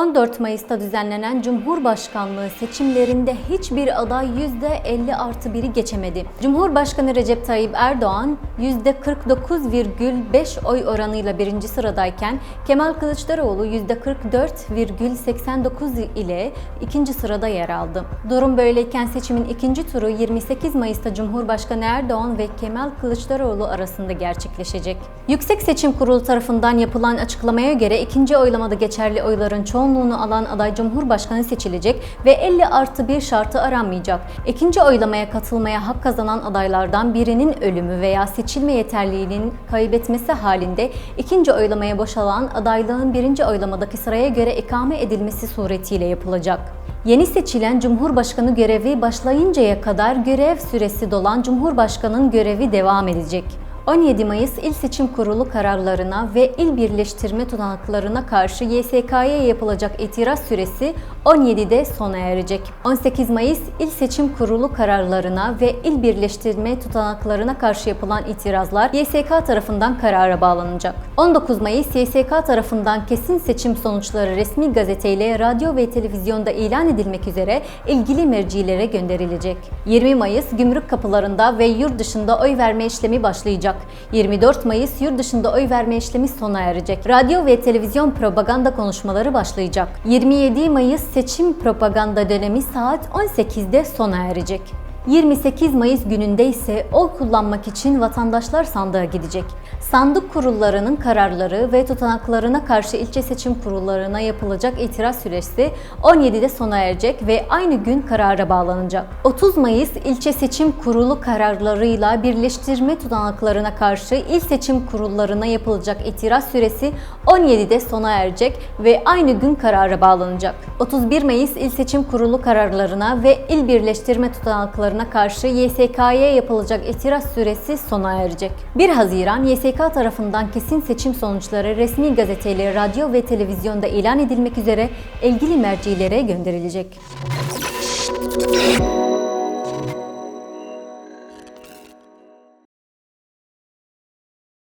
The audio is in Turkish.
14 Mayıs'ta düzenlenen Cumhurbaşkanlığı seçimlerinde hiçbir aday %50 artı 1'i geçemedi. Cumhurbaşkanı Recep Tayyip Erdoğan %49,5 oy oranıyla birinci sıradayken Kemal Kılıçdaroğlu %44,89 ile ikinci sırada yer aldı. Durum böyleyken seçimin ikinci turu 28 Mayıs'ta Cumhurbaşkanı Erdoğan ve Kemal Kılıçdaroğlu arasında gerçekleşecek. Yüksek Seçim Kurulu tarafından yapılan açıklamaya göre ikinci oylamada geçerli oyların çoğunluğunu alan aday Cumhurbaşkanı seçilecek ve 50 artı bir şartı aranmayacak. İkinci oylamaya katılmaya hak kazanan adaylardan birinin ölümü veya seçilme yeterliliğinin kaybetmesi halinde ikinci oylamaya boşalan adaylığın birinci oylamadaki sıraya göre ikame edilmesi suretiyle yapılacak. Yeni seçilen Cumhurbaşkanı görevi başlayıncaya kadar görev süresi dolan Cumhurbaşkanı'nın görevi devam edecek. 17 Mayıs İl Seçim Kurulu kararlarına ve il birleştirme tutanaklarına karşı YSK'ya yapılacak itiraz süresi 17'de sona erecek. 18 Mayıs İl Seçim Kurulu kararlarına ve il birleştirme tutanaklarına karşı yapılan itirazlar YSK tarafından karara bağlanacak. 19 Mayıs YSK tarafından kesin seçim sonuçları resmi gazeteyle radyo ve televizyonda ilan edilmek üzere ilgili mercilere gönderilecek. 20 Mayıs gümrük kapılarında ve yurt dışında oy verme işlemi başlayacak. 24 Mayıs yurt dışında oy verme işlemi sona erecek. Radyo ve televizyon propaganda konuşmaları başlayacak. 27 Mayıs seçim propaganda dönemi saat 18'de sona erecek. 28 Mayıs gününde ise oy kullanmak için vatandaşlar sandığa gidecek. Sandık kurullarının kararları ve tutanaklarına karşı ilçe seçim kurullarına yapılacak itiraz süresi 17'de sona erecek ve aynı gün karara bağlanacak. 30 Mayıs ilçe seçim kurulu kararlarıyla birleştirme tutanaklarına karşı il seçim kurullarına yapılacak itiraz süresi 17'de sona erecek ve aynı gün karara bağlanacak. 31 Mayıs il seçim kurulu kararlarına ve il birleştirme tutanaklarına karşı YSK'ya yapılacak itiraz süresi sona erecek. 1 Haziran YSK STK tarafından kesin seçim sonuçları resmi gazeteyle, radyo ve televizyonda ilan edilmek üzere ilgili mercilere gönderilecek.